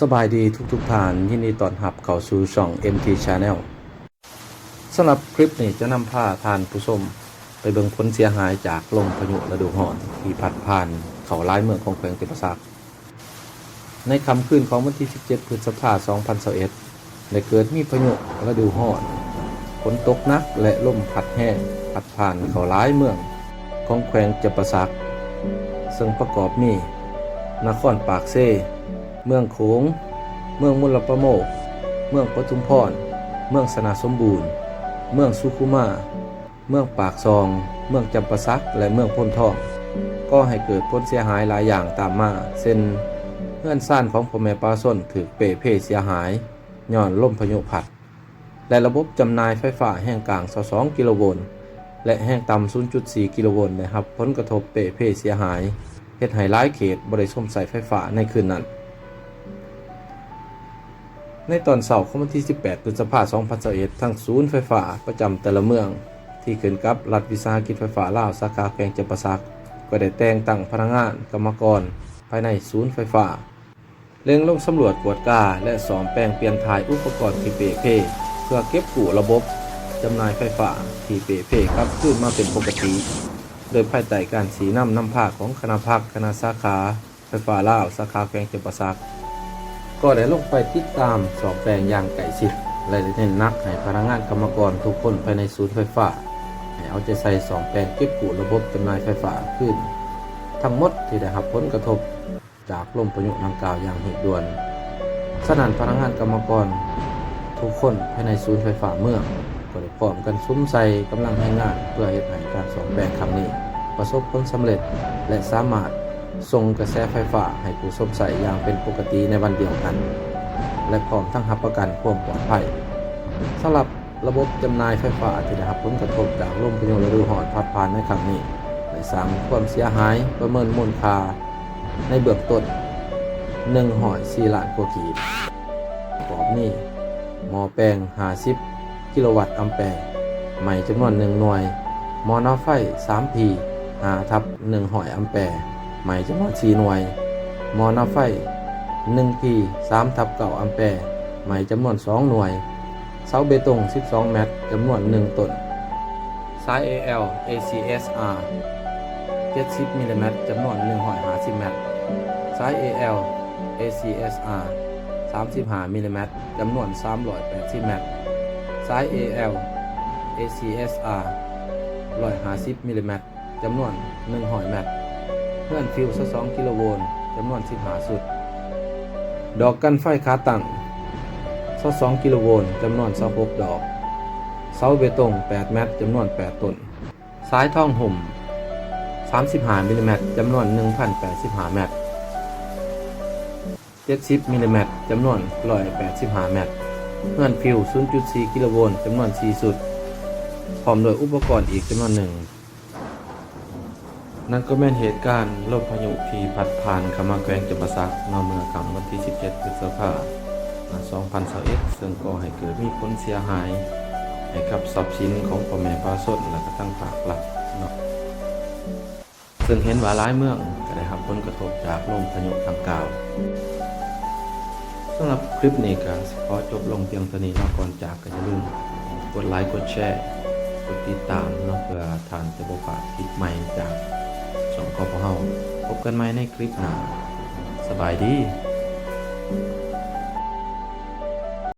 สบายดีทุกๆท่านยินดีต้อนรับเข้าสู่ช่อง MT Channel สำหรับคลิปนี้จะนำพาท่านผู้ชมไปเบิ่งผลเสียหายจากลมพายุฤดูร้อนที่พัดผ่านเขาหลายเมืองของแขวงเทพศักในคำคืนของวันที่ 17 พฤษภาคม 2021ได้เกิดมีพายุฤดูร้อนฝนตกหนักและลมพัดแห้งพัดผ่านเขาหลายเมืองของแขวงเทพศักซึ่งประกอบมีนครปากเซ เมืองโขง เมืองมุลประโมก เมืองปทุมพร เมืองสนาสมบูรณ์ เมืองสุขุมา เมืองปากซอง เมืองจำปาสัก และเมืองพ้นทอง ก็ให้เกิดผลเสียหายหลายอย่างตามมาเช่นเพื่อนซ่านของพ่อแม่ปลาส้นถือเปเพเสียหายย้อนล่มพายุพัด และระบบจำนายไฟฟ้าแห่งกลาง 22 กิโลโวลต์และแห่งต่ำ 0.4 กิโลโวลต์นะครับ ผลกระทบเปเพเสียหายเฮ็ดให้หลายเขตบริสมใส่ไฟฟ้าในคืนนั้น ในตอนเสาร์ของวันที่ 18พฤษภาคม2021ทั้งศูนย์ไฟฟ้าประจำแต่ละเมือง ที่ขึ้นกับรัฐวิสาหกิจไฟฟ้าลาวสาขาแขวงจำปาสัก ก็ได้แต่งตั้งพนักงานกรรมกร ภายในศูนย์ไฟฟ้าเร่งลงสำรวจกวดกาและสอมแปลงเปลี่ยนถ่ายอุปกรณ์ที่เปเพเพื่อเก็บกู้ระบบจำหน่ายไฟฟ้าที่เปเพครับขึ้นมาเป็นปกติ โดยภายใต้การสีน้ำนำภาคของคณะพักคณะสาขา ไฟฟ้าลาวสาขาแขวงจำปาสัก ก็ได้ลงไปติดตามสอบแปลงอย่างไก่ชิดและได้เน้นนักให้พนักงานกรรมกรทุกคนภายในศูนย์ไฟฟ้าให้เอาใจใส่สองแปลงเก็บกู้ระบบจำหน่ายไฟฟ้าขึ้น ทั้งหมดที่ได้รับผลกระทบจากลมพายุดังกล่าวอย่างเหตุด่วนสนั่นพนักงานกรรมกร ทุกคนภายในศูนย์ไฟฟ้าเมืองก็ได้พร้อมกันซุ้มใส่กำลังแรงงานเพื่อเหตุให้การสองแปลงครั้งนี้ ประสบผลสำเร็จและสามารถ ส่งกระแสไฟฟ้าให้ผู้สมใส่อย่างเป็นปกติในวันเดียวกัน และพร้อมทั้งรับประกันความปลอดภัยสำหรับระบบจำหน่ายไฟฟ้าที่ได้รับผลกระทบจากลมพายุฤดูร้อนพัดผ่านในครั้งนี้ได้สร้างความเสียหายประเมินมูลค่าในเบื้องต้น1หอย4ล้านกว่ากีบปรอบนี้หม้อแปลง50กิโลวัตต์อัมแปร์ใหม่จำนวน1หน่วยมอน้าไฟ 3P 5ทับ1หอยอัมแปร์ หม่จำนวน4หน่วย มอนาไฟ 1P 3ทับ9อัมแปร์ใหม่จำนวน 2 หน่วย เสาเบตง 12เมตรจำนวน 1 ต้น สาย AL ACSR 70มิลลิเมตรจำนวน150เมตรสาย AL ACSR 35มิลลิเมตรจำนวน 380เมตรสาย AL ACSR 150มิลลิเมตรจำนวน100เมตร เงื่อนฟิว2กิโลโวลต์จำนวน15สุด ดอกกันไฟขาตั้ง22กิโลโวลต์จำนวน26ดอก เสาเบตง8เมตรจำนวน 8 ต้น สายท่องห่ม 35มิลลิเมตรจำนวน 1,085เมตร70มิลลิเมตรจำนวน185เมตรเงื่อนฟิว 0.4 กิโลโวลต์จำนวน 4 สุด พร้อมโดยอุปกรณ์อีกจำนวนหนึ่ง นั่นก็แม่นเหตุการณ์ลมพายุที่พัดผ่านขามาแขวงจำปาสักนอเมืองกำวันที่ 17 พฤษภาคม2021ซึ่งก็ให้เกิดมีผลเสียหายให้กับทรัพย์สินของพ่อแม่ปลาสดและก็ทั้งภาครัฐเนาะซึ่งเห็นว่าหลายเมืองก็ได้รับผลกระทบจากลมพายุดังกล่าวสำหรับคลิปนี้ก็ขอจบลงเพียงเท่านี้นาะก่อนจากก็อย่าลืมกดไลค์กดแชร์กดติดตามเนาะเพื่อทานจะบ่พลาดคลิปใหม่จาก ช่องขอพวกเราพบกันใหม่ในคลิปหน้าสบายดี